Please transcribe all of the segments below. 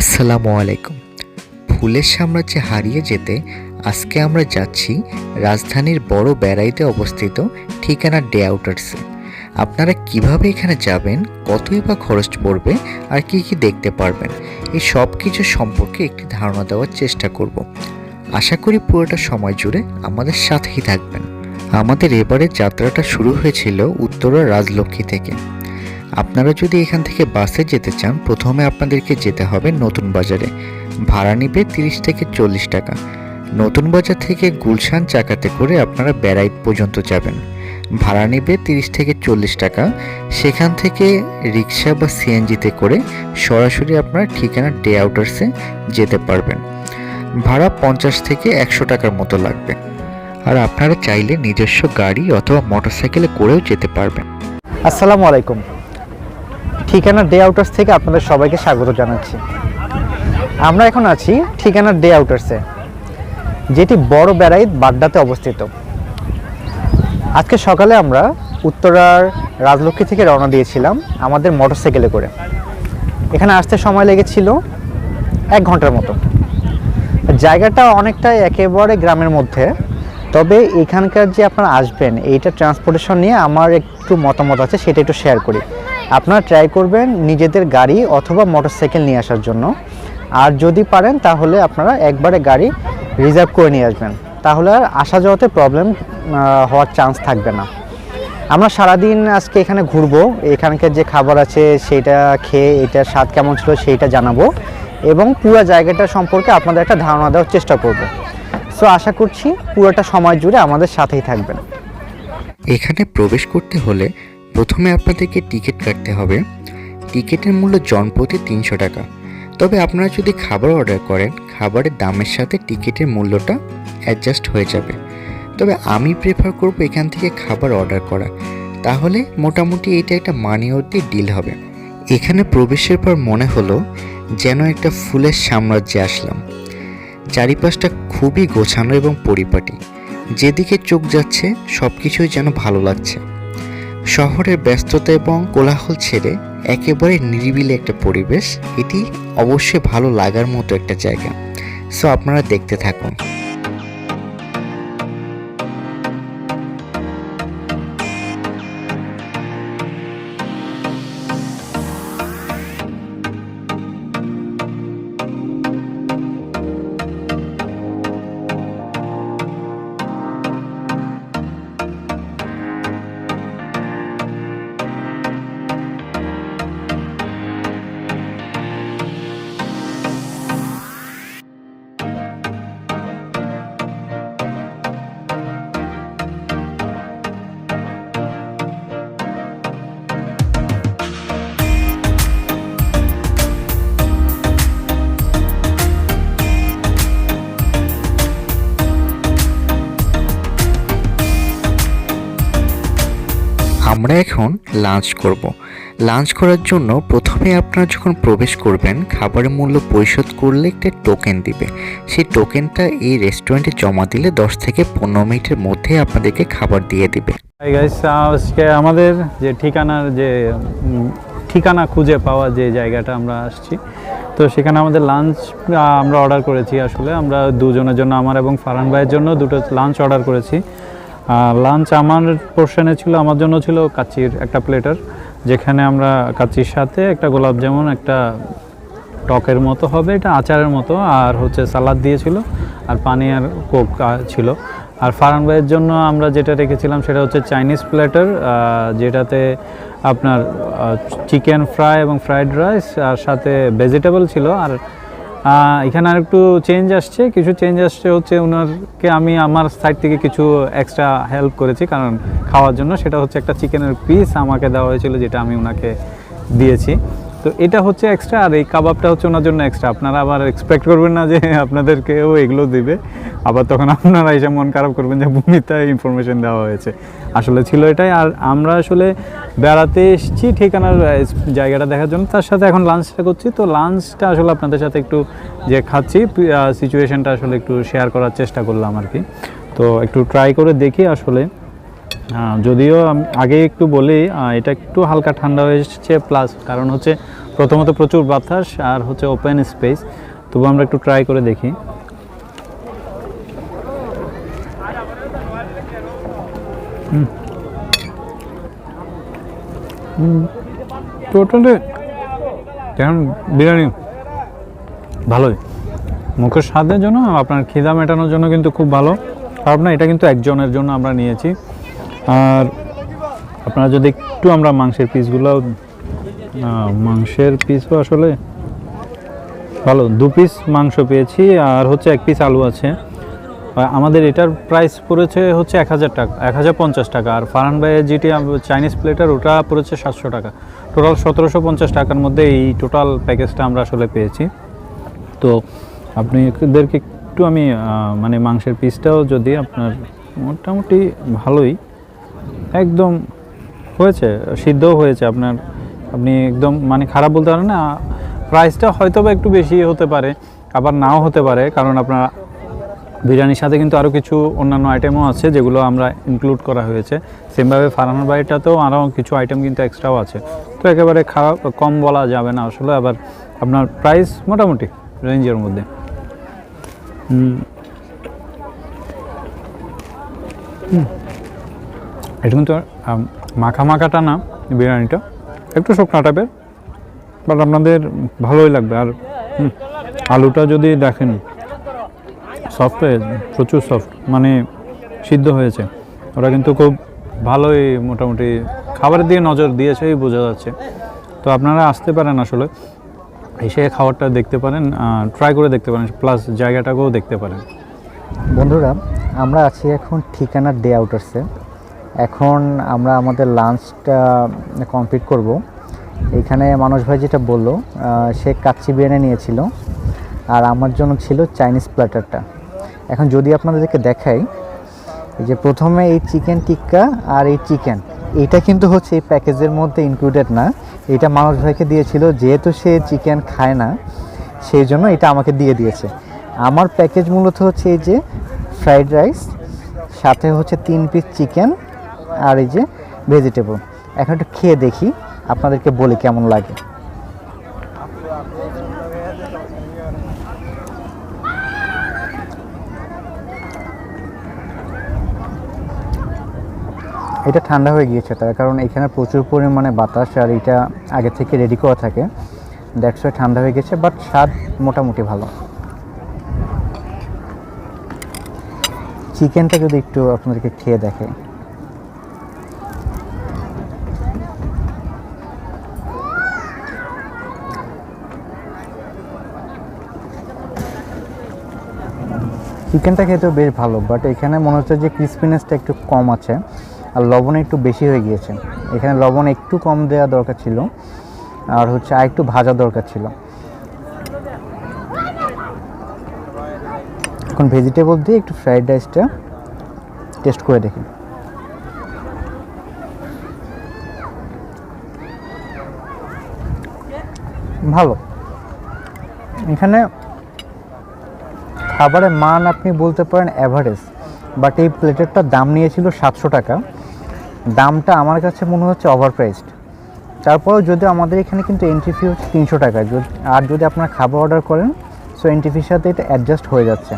আসসালামু আলাইকুম। ফুলের সাম্রাজ্যে হারিয়ে যেতে আজকে আমরা যাচ্ছি রাজধানীর বড় বেড়াইতে অবস্থিত ঠিকানা ডে আউটার্সে আপনারা কীভাবে এখানে যাবেন, কতই বা খরচ পড়বে, আর কি কি দেখতে পারবেন, এই সব কিছু সম্পর্কে একটি ধারণা দেওয়ার চেষ্টা করব। আশা করি পুরোটা সময় জুড়ে আমাদের সাথেই থাকবেন। আমাদের এবারের যাত্রাটা শুরু হয়েছিল উত্তরা রাজলক্ষ্মী থেকে। আপনারা যদি এখান থেকে বাসে যেতে চান, প্রথমে আপনাদেরকে যেতে হবে নতুন বাজারে। ভাড়া নিবে তিরিশ থেকে চল্লিশ টাকা। নতুন বাজার থেকে গুলশান চাকাতে করে আপনারা বেড়াইট পর্যন্ত যাবেন। ভাড়া নিবে তিরিশ থেকে চল্লিশ টাকা। সেখান থেকে রিক্সা বা সিএনজিতে করে সরাসরি আপনারা ঠিকানা ডে আউটার্সে যেতে পারবেন। ভাড়া পঞ্চাশ থেকে একশো টাকার মতো লাগবে। আর আপনারা চাইলে নিজস্ব গাড়ি অথবা মোটরসাইকেলে করেও যেতে পারবেন। আসসালামু আলাইকুম। ঠিকানা ডে আউটার্স থেকে আপনাদের সবাইকে স্বাগত জানাচ্ছি। আমরা এখন আছি ঠিকানা ডে আউটার্সে যেটি বড় বেড়াইত বাড্ডাতে অবস্থিত। আজকে সকালে আমরা উত্তরার রাজলক্ষ্মী থেকে রওনা দিয়েছিলাম আমাদের মোটরসাইকেলে করে। এখানে আসতে সময় লেগেছিল এক ঘণ্টার মতো। জায়গাটা অনেকটাই একেবারে গ্রামের মধ্যে, তবে এখানকার যে আপনারা আসবেন, এইটা ট্রান্সপোর্টেশন নিয়ে আমার একটু মতামত আছে, সেটা একটু শেয়ার করি। আপনারা ট্রাই করবেন নিজেদের গাড়ি অথবা মোটরসাইকেল নিয়ে আসার জন্য। আর যদি পারেন, তাহলে আপনারা একবারে গাড়ি রিজার্ভ করে নিয়ে আসবেন। তাহলে আর আসা যাওয়াতে প্রবলেম হওয়ার চান্স থাকবে না। আমরা সারাদিন আজকে এখানে ঘুরবো। এখানকার যে খাবার আছে, সেটা খেয়ে, এটার স্বাদ কেমন ছিল সেইটা জানাব। এবং পুরো জায়গাটা সম্পর্কে আপনাদের একটা ধারণা দেওয়ার চেষ্টা করব। সো আশা করছি পুরোটা সময় জুড়ে আমাদের সাথেই থাকবেন। এখানে প্রবেশ করতে হলে প্রথমে আপনাদেরকে টিকিট কাটতে হবে। টিকিটের মূল্য জনপ্রতি তিনশো টাকা। তবে আপনারা যদি খাবার অর্ডার করেন, খাবারের দামের সাথে টিকিটের মূল্যটা অ্যাডজাস্ট হয়ে যাবে। তবে আমি প্রেফার করব এখান থেকে খাবার অর্ডার করা। তাহলে মোটামুটি এটা একটা মানি অর্থে ডিল হবে। এখানে প্রবেশের পর মনে হলো যেন একটা ফুলের সাম্রাজ্যে আসলাম। চারিপাশটা খুবই গোছানো এবং পরিপাটি। যেদিকে চোখ যাচ্ছে সব কিছুই যেন ভালো লাগছে। শহরের ব্যস্ততা এবং কোলাহল ছেড়ে একেবারে নিরিবিলি একটা পরিবেশ, এটি অবশ্যই ভালো লাগার মতো একটা জায়গা। সো আপনারা দেখতে থাকুন। আমরা এখন লাঞ্চ করব। লাঞ্চ করার জন্য প্রথমে আপনারা যখন প্রবেশ করবেন, খাবারের মূল্য পরিশোধ করলে একটা টোকেন দিবে। সেই টোকেনটা এই রেস্টুরেন্টে জমা দিলে দশ থেকে পনেরো মিনিটের মধ্যে আপনাদেরকে খাবার দিয়ে দিবে। আজকে আমাদের যে ঠিকানার যে ঠিকানা খুঁজে পাওয়া যে জায়গাটা আমরা আসছি, তো সেখানে আমাদের লাঞ্চ আমরা অর্ডার করেছি। আসলে আমরা দুজনের জন্য, আমার এবং ফারহান ভাইয়ের জন্য দুটো লাঞ্চ অর্ডার করেছি। লাঞ্চ আমার পোর্শনে ছিল, আমার জন্য ছিল কাচির একটা প্লেটার যেখানে আমরা কাচির সাথে একটা গোলাপ জামুন, একটা টকের মতো হবে, এটা আচারের মতো, আর হচ্ছে সালাদ দিয়েছিল, আর পানি আর কোক ছিল। আর ফারান ভাইয়ের জন্য আমরা যেটা রেখেছিলাম সেটা হচ্ছে চাইনিজ প্ল্যাটার যেটাতে আপনার চিকেন ফ্রাই এবং ফ্রাইড রাইস আর সাথে ভেজিটেবল ছিল, আর এখানে আর একটু চেঞ্জ আসছে। কিছু চেঞ্জ আসছে হচ্ছে ওনারকে আমি আমার সাইড থেকে কিছু এক্সট্রা হেল্প করেছি। কারণ খাওয়ার জন্য সেটা হচ্ছে একটা চিকেনের পিস আমাকে দেওয়া হয়েছিল, যেটা আমি ওনাকে দিয়েছি। তো এটা হচ্ছে এক্সট্রা আর এই কাবাবটা হচ্ছে ওনার জন্য এক্সট্রা আপনারা আবার এক্সপেক্ট করবেন না যে আপনাদেরকেও এগুলো দিবে। আবার তখন আপনারা এসে মন খারাপ করবেন যে ভূমিতে ইনফরমেশন দেওয়া হয়েছে। আসলে ছিল এটাই। আর আমরা আসলে বেড়াতে এসেছি ঠিকানার জায়গাটা দেখার জন্য। তার সাথে এখন লাঞ্চটা করছি। তো লাঞ্চটা আসলে আপনাদের সাথে একটু যে খাচ্ছি সিচুয়েশনটা আসলে একটু শেয়ার করার চেষ্টা করলাম আর কি। তো একটু ট্রাই করে দেখি আসলে যদিও আমি আগে একটু বলি এটা একটু হালকা ঠান্ডা হয়ে এসেছে প্লাস কারণ হচ্ছে প্রথমত প্রচুর বাতাস আর হচ্ছে ওপেন স্পেস তবু আমরা একটু ট্রাই করে দেখি। টোটালি যেমন বিরিয়ানি? ভালোই। মুখের স্বাদের জন্য, আপনার খিদা মেটানোর জন্য কিন্তু খুব ভালো। আপনার এটা কিন্তু একজনের জন্য আমরা নিয়েছি। আর আপনারা যদি একটু আমরা মাংসের পিসগুলো মাংসের পিসও আসলে ভালো, দু পিস মাংস পেয়েছি আর হচ্ছে এক পিস আলু আছে। আমাদের এটার প্রাইস পড়েছে হচ্ছে এক হাজার টাকা, এক হাজার পঞ্চাশ টাকা। আর ফারহান ভাইয়ের যেটি চাইনিজ প্লেটার ওটা পড়েছে সাতশো টাকা। টোটাল সতেরোশো পঞ্চাশ টাকার মধ্যে এই টোটাল প্যাকেজটা আমরা আসলে পেয়েছি। তো আপনাদেরকে একটু আমি মানে মাংসের পিসটাও যদি আপনার মোটামুটি ভালোই একদম হয়েছে, সিদ্ধও হয়েছে আপনার। আপনি একদম মানে খারাপ বলতে পারেন না প্রাইসটা হয়তো বা একটু বেশি হতে পারে, আবার নাও হতে পারে, কারণ আপনার বিরিয়ানির সাথে কিন্তু আরও কিছু অন্যান্য আইটেমও আছে, যেগুলো আমরা ইনক্লুড করা হয়েছে। সেমভাবে ফারানোর বাড়িটাতেও আরও কিছু আইটেম কিন্তু এক্সট্রাও আছে। তো একেবারে খারাপ, কম বলা যাবে না আসলে, আবার আপনার প্রাইস মোটামুটি রেঞ্জের মধ্যে। হুম। এটা কিন্তু মাখা মাখাটা না, বিরিয়ানিটা। একটু শুকনা টাইপের বাট আপনাদের ভালোই লাগবে। আর আলুটা যদি দেখেন সফট হয়ে, প্রচুর সফট মানে সিদ্ধ হয়েছে। ওরা কিন্তু খুব ভালোই মোটামুটি খাবারের দিয়ে নজর দিয়েছেই বোঝা যাচ্ছে। তো আপনারা আসতে পারেন আসলে, এসে খাবারটা দেখতে পারেন ট্রাই করে দেখতে পারেন প্লাস জায়গাটাকেও দেখতে পারেন। বন্ধুরা, আমরা আছি এখন ঠিকানার ডে আউটার্সে এখন আমরা আমাদের লাঞ্চটা কমপ্লিট করব। এখানে মানুষ ভাই যেটা বলল সে কাচ্চি বিরিয়ানি নিয়েছিল আর আমার জন্য ছিল চাইনিজ প্ল্যাটারটা এখন যদি আপনাদেরকে দেখাই যে প্রথমে এই চিকেন টিক্কা আর এই চিকেন এটা কিন্তু হচ্ছে এই প্যাকেজের মধ্যে ইনক্লুডেড না। এটা মানুষ ভাইকে দিয়েছিল, যেহেতু সে চিকেন খায় না, সেই জন্য এটা আমাকে দিয়ে দিয়েছে। আমার প্যাকেজ মূলত হচ্ছে এই যে ফ্রাইড রাইস সাথে হচ্ছে তিন পিস চিকেন আর এই যে ভেজিটেবল এখন একটু খেয়ে দেখি আপনাদেরকে বলি কেমন লাগে। এটা ঠান্ডা হয়ে গিয়েছে তার কারণ এখানে প্রচুর পরিমাণে বাতাস আর এটা আগে থেকে রেডি করা থাকে। ওয়াই ঠান্ডা হয়ে গেছে বাট স্বাদ মোটামুটি ভালো। চিকেনটা যদি একটু আপনাদেরকে খেয়ে দেখে। চিকেনটা খেতেও বেশ ভালো বাট এখানে মনে হচ্ছে যে ক্রিসপিনেসটা একটু কম আছে আর লবণ একটু বেশি হয়ে গিয়েছে। এখানে লবণ একটু কম দেওয়া দরকার ছিল আর হচ্ছে আর একটু ভাজা দরকার ছিল। এখন ভেজিটেবল দিয়ে একটু ফ্রাইড রাইসটা টেস্ট করে দেখি। ভালো। এখানে খাবারের মান আপনি বলতে পারেন অ্যাভারেজ বাট এই প্লেটেরটার দাম নিয়েছিল সাতশো টাকা। দামটা আমার কাছে মনে হচ্ছে ওভার প্রাইসড তারপরেও যদি আমাদের এখানে কিন্তু এন্ট্রি ফি হচ্ছে তিনশো টাকা আর যদি আপনারা খাবার অর্ডার করেন সো এন্ট্রি ফির সাথে এটা অ্যাডজাস্ট হয়ে যাচ্ছে।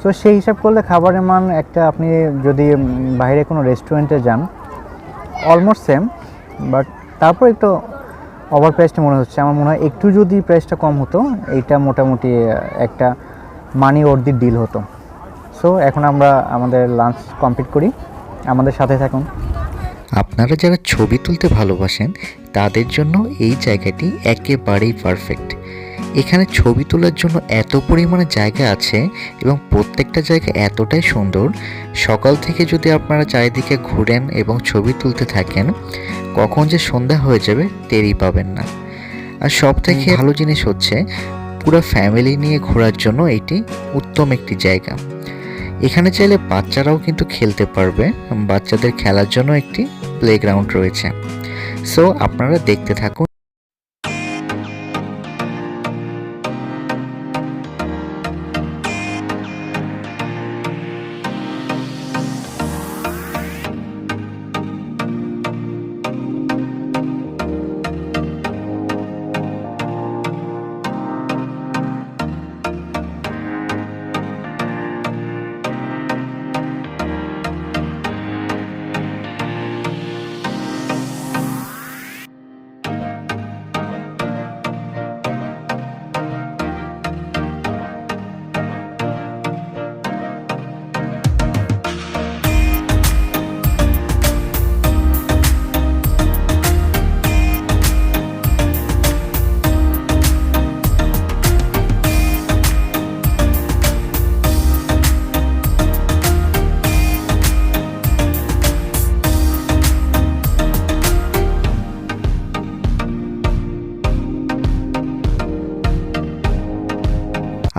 সো সেই হিসাব করলে খাবারের মান একটা আপনি যদি বাইরে কোনো রেস্টুরেন্টে যান অলমোস্ট সেম বাট তারপর একটু ওভার প্রাইসটা মনে হচ্ছে। আমার মনে হয় একটু যদি প্রাইসটা কম হতো, এইটা মোটামুটি একটা মানি ওর্দির ডিল হতো। সো এখন আমরা আমাদের লাঞ্চ কমপ্লিট করি। আমাদের সাথে থাকুন। আপনারা যারা ছবি তুলতে ভালোবাসেন তাদের জন্য এই জায়গাটি একেবারেই পারফেক্ট এখানে ছবি তোলার জন্য এত পরিমাণে জায়গা আছে এবং প্রত্যেকটা জায়গা এতটাই সুন্দর। সকাল থেকে যদি আপনারা চারিদিকে ঘুরেন এবং ছবি তুলতে থাকেন কখন যে সন্ধ্যা হয়ে যাবে টেরই পাবেন না। আর সব থেকে ভালো জিনিস হচ্ছে পুরো ফ্যামিলি নিয়ে ঘোরার জন্য এটি উত্তম একটি জায়গা। এখানে চাইলে বাচ্চারাও কিন্তু খেলতে পারবে, বাচ্চাদের খেলার জন্য একটি প্লেগ্রাউন্ড রয়েছে। সো আপনারা দেখতে থাকুন।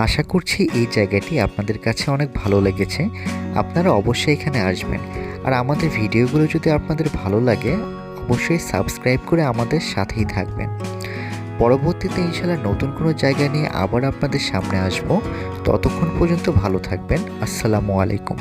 আশা করছি এই জায়গাটি আপনাদের কাছে অনেক ভালো লেগেছে। আপনারা অবশ্যই এখানে আসবেন। আর আমাদের ভিডিওগুলো যদি আপনাদের ভালো লাগে, অবশ্যই সাবস্ক্রাইব করে আমাদের সাথেই থাকবেন। পরবর্তীতে ইনশাল্লাহ নতুন কোনো জায়গা নিয়ে আবার আপনাদের সামনে আসব। ততক্ষণ পর্যন্ত ভালো থাকবেন। আসসালামু আলাইকুম।